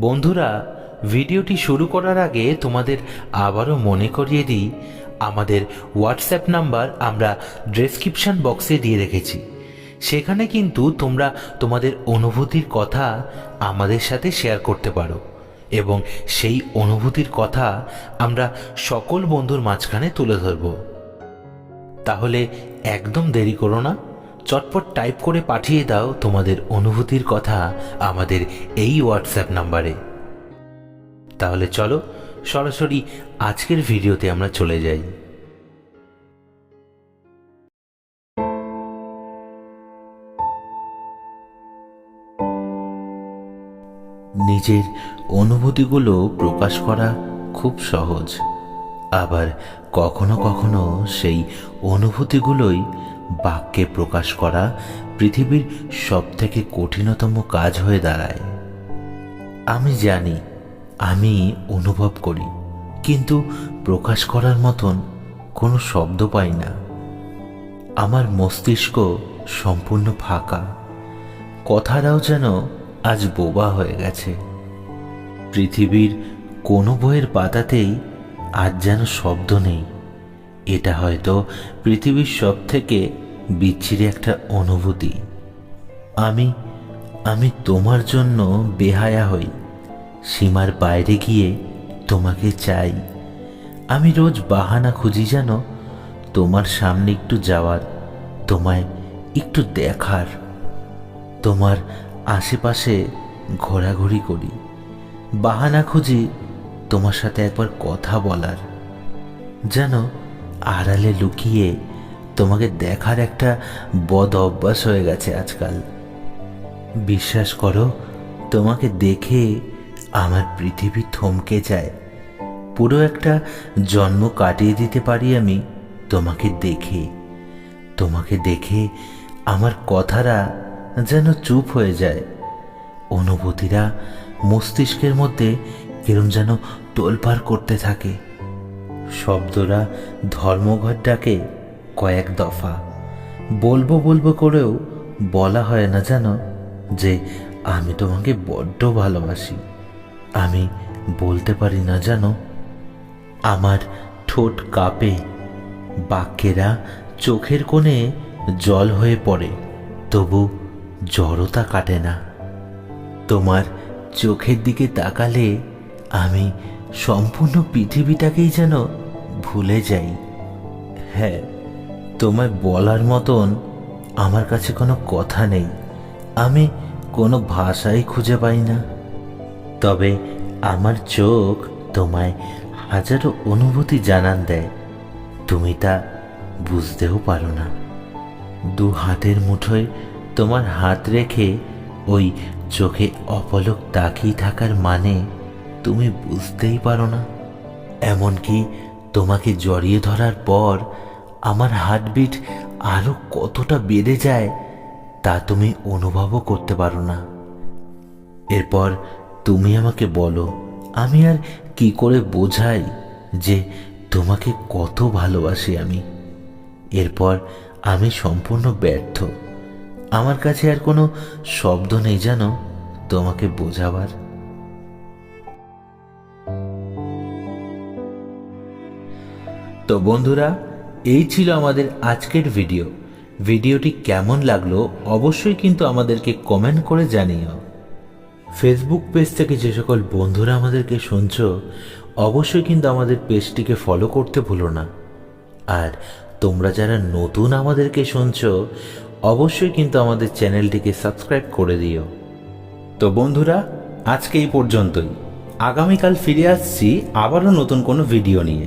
বন্ধুরা, ভিডিওটি শুরু করার আগে তোমাদের আবারও মনে করিয়ে দিই, আমাদের হোয়াটসঅ্যাপ নাম্বার আমরা ডেসক্রিপশন বক্সে দিয়ে রেখেছি। সেখানে কিন্তু তোমরা তোমাদের অনুভূতির কথা আমাদের সাথে শেয়ার করতে পারো এবং সেই অনুভূতির কথা আমরা সকল বন্ধুর মাঝখানে তুলে ধরবো। তাহলে একদম দেরি করো না। চটপট টাইপ করে পাঠিয়ে দাও তোমাদের অনুভূতির কথা আমাদের এই হোয়াটসঅ্যাপ নাম্বারে। তাহলে চলো, সরাসরি আজকের ভিডিওতে আমরা চলে যাই। নিজের অনুভূতিগুলো প্রকাশ করা খুব সহজ। আবার কখনো কখনো সেই অনুভূতিগুলোই বাক্যে প্রকাশ করা পৃথিবীর সবথেকে কঠিনতম কাজ হয়ে দাঁড়ায়। আমি জানি, আমি অনুভব করি, কিন্তু প্রকাশ করার মতন কোনো শব্দ পাই না। আমার মস্তিষ্ক সম্পূর্ণ ফাঁকা। কথাটাও যেন আজ বোবা হয়ে গেছে। পৃথিবীর কোনো বইয়ের পাতাতেই আজ যেন শব্দ নেই। এটা হয়তো পৃথিবীর সব থেকে বিচ্ছিরি একটা অনুভূতি। আমি আমি তোমার জন্য বেহায়া হই, সীমার বাইরে গিয়ে তোমাকে চাই। আমি রোজ বাহানা খুঁজি যেন তোমার সামনে একটু যাওয়ার, তোমায় একটু দেখার, তোমার আশেপাশে ঘোরাঘুরি করি। বাহানা খুঁজি তোমার সাথে একবার কথা বলার, যেন আড়ালে লুকিয়ে তোমাকে দেখার একটা বদ অভ্যাস হয়ে গেছে আজকাল। বিশ্বাস করো, তোমাকে দেখে আমার পৃথিবী থমকে যায়। পুরো একটা জন্ম কাটিয়ে দিতে পারি আমি তোমাকে দেখে। তোমাকে দেখে আমার কথারা যেন চুপ হয়ে যায়। অনুভূতিরা মস্তিষ্কের মধ্যে কিরম যেন তোলপাড় করতে থাকে। শব্দরা ধর্মঘট ডাকে কয়েক দফা বলব বলব করেও বলা হয় না জানো যে আমি তোমাকে বড্ড ভালোবাসি। আমি বলতে পারি না জানো আমার ঠোঁট কাঁপে, বাক্যেরা চোখের কোণে জল হয়ে পড়ে, তবু জড়তা কাটে না। তোমার চোখের দিকে তাকালে আমি সম্পূর্ণ পৃথিবীটাকেই যেন ভুলে যাই। হ্যাঁ তোমায় বলার মতন আমার কাছে কোনো কথা নেই। আমি কোনো ভাষাই খুঁজে পাই না। তবে আমার চোখ তোমায় হাজারো অনুভূতি জানান দেয়। তুমি তা বুঝতেও পারো না। দু হাতের মুঠোয় তোমার হাত রেখে ওই চোখে অপলক তাকিয়ে থাকার মানে তুমি বুঝতেই পারো না। এমনকি তোমাকে জড়িয়ে ধরার পর আমার হার্টবিট আরও কতটা বেড়ে যায় তা তুমি অনুভবও করতে পারো না। এরপর তুমি আমাকে বলো, আমি আর কি করে বোঝাই যে তোমাকে কত ভালোবাসি আমি? এরপর আমি সম্পূর্ণ ব্যর্থ। আমার কাছে আর কোনো শব্দ নেই জানো তোমাকে বোঝাবার। তো বন্ধুরা, এই ছিল আমাদের আজকের ভিডিও। ভিডিওটি কেমন লাগল অবশ্যই কিন্তু আমাদেরকে কমেন্ট করে জানিও। ফেসবুক পেজ থেকে যে সকল বন্ধুরা আমাদেরকে শুনছো, অবশ্যই কিন্তু আমাদের পেজটিকে ফলো করতে ভুলো না। আর তোমরা যারা নতুন আমাদেরকে শুনছো, অবশ্যই কিন্তু আমাদের চ্যানেলটিকে সাবস্ক্রাইব করে দিও। তো বন্ধুরা, আজকে এই পর্যন্তই। আগামীকাল ফিরে আসছি আবারও নতুন কোনো ভিডিও নিয়ে।